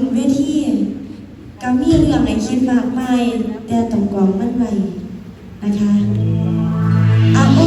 นเวทีก็มีเรื่องในคิดมากมาย แต่ต้องกองมันไว้นะคะอาโอ